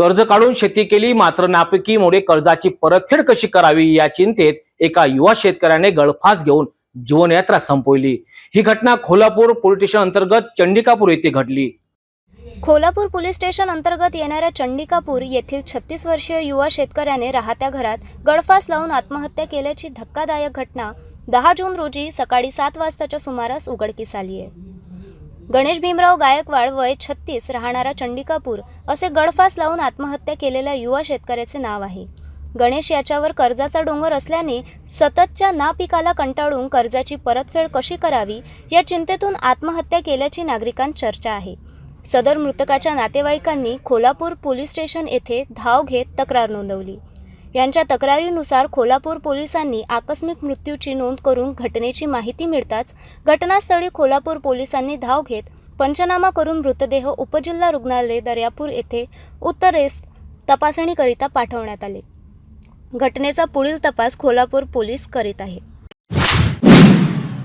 कर्ज काढून शेती केली मात्र नापिकीमुळे कर्जाची परतफेड कशी करावी या चिंतेत एका युवा शेतकऱ्याने गळफास घेऊन जीवनयात्रा संपवली. ही घटना खोलापूर पोलीस स्टेशन अंतर्गत चंडिकापूर येथे घडली. खोलापूर पोलीस स्टेशन अंतर्गत येणाऱ्या चंडिकापूर येथील छत्तीस वर्षीय युवा शेतकऱ्याने राहत्या घरात गळफास लावून आत्महत्या केल्याची धक्कादायक घटना दहा जून रोजी सकाळी सात वाजताच्या सुमारास उघडकीस आली आहे. गणेश भीमराव गायकवाड वय छत्तीस राहणारा चंडिकापूर असे गळफास लावून आत्महत्या केलेल्या युवा शेतकऱ्याचे नाव आहे. गणेश याच्यावर कर्जाचा डोंगर असल्याने सततच्या नापिकाला कंटाळून कर्जाची परतफेड कशी करावी या चिंतेतून आत्महत्या केल्याची नागरिकांत चर्चा आहे. सदर मृतकाच्या नातेवाईकांनी खोलापूर पोलीस स्टेशन येथे धाव घेत तक्रार नोंदवली. यांच्या तक्रारीनुसार खोलापूर पोलिसांनी आकस्मिक मृत्यूची नोंद करून घटनेची माहिती मिळताच घटनास्थळी खोलापूर पोलिसांनी धाव घेत पंचनामा करून मृतदेह उपजिल्हा रुग्णालय दर्यापूर येथे उत्तरेस तपासणीकरिता पाठवण्यात आले. घटनेचा पुढील तपास खोलापूर पोलीस करीत आहे